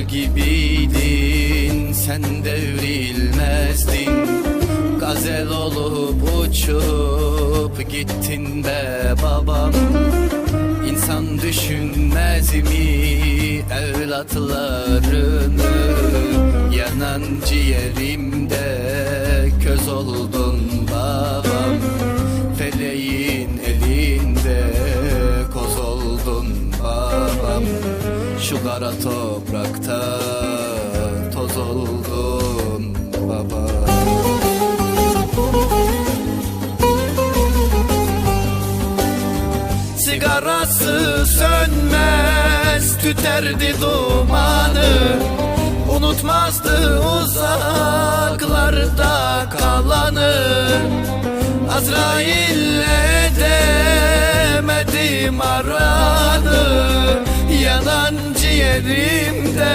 gibiydin. Sen devrilmezdin. Gazel olup uçup gittin be babam. İnsan düşünmez mi evlatlarını? Yanan ciğerimde köz oldun Şu kara toprakta toz oldun babam Sigarası sönmez tüterdi dumanı. Unutmazdı uzaklarda kalanı. Azrail'le Yanan ciğerimde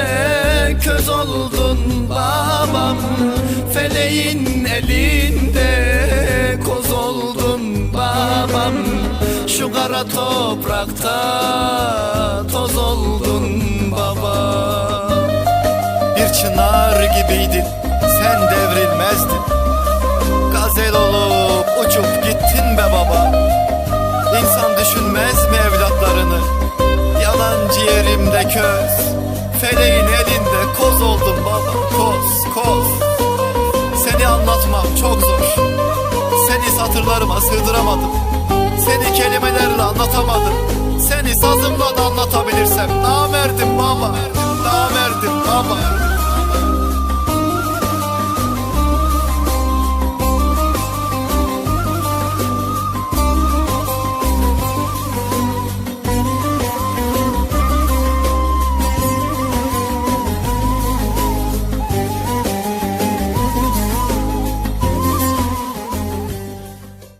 köz oldun babam. Feleğin elinde koz oldun babam. Şu kara toprakta toz oldun baba Bir çınar gibiydin sen devrilmezdin. Gazel olup uçup gittin be baba. İnsan düşünmez mi evlatlarını Yanan ciğerimde köz. Feleğin elinde koz oldum baba Koz koz. Seni anlatmam çok zor. Seni satırlarıma sığdıramadım. Seni kelimelerle anlatamadım. Seni sazımla da anlatabilirsem Namerdim baba Namerdim baba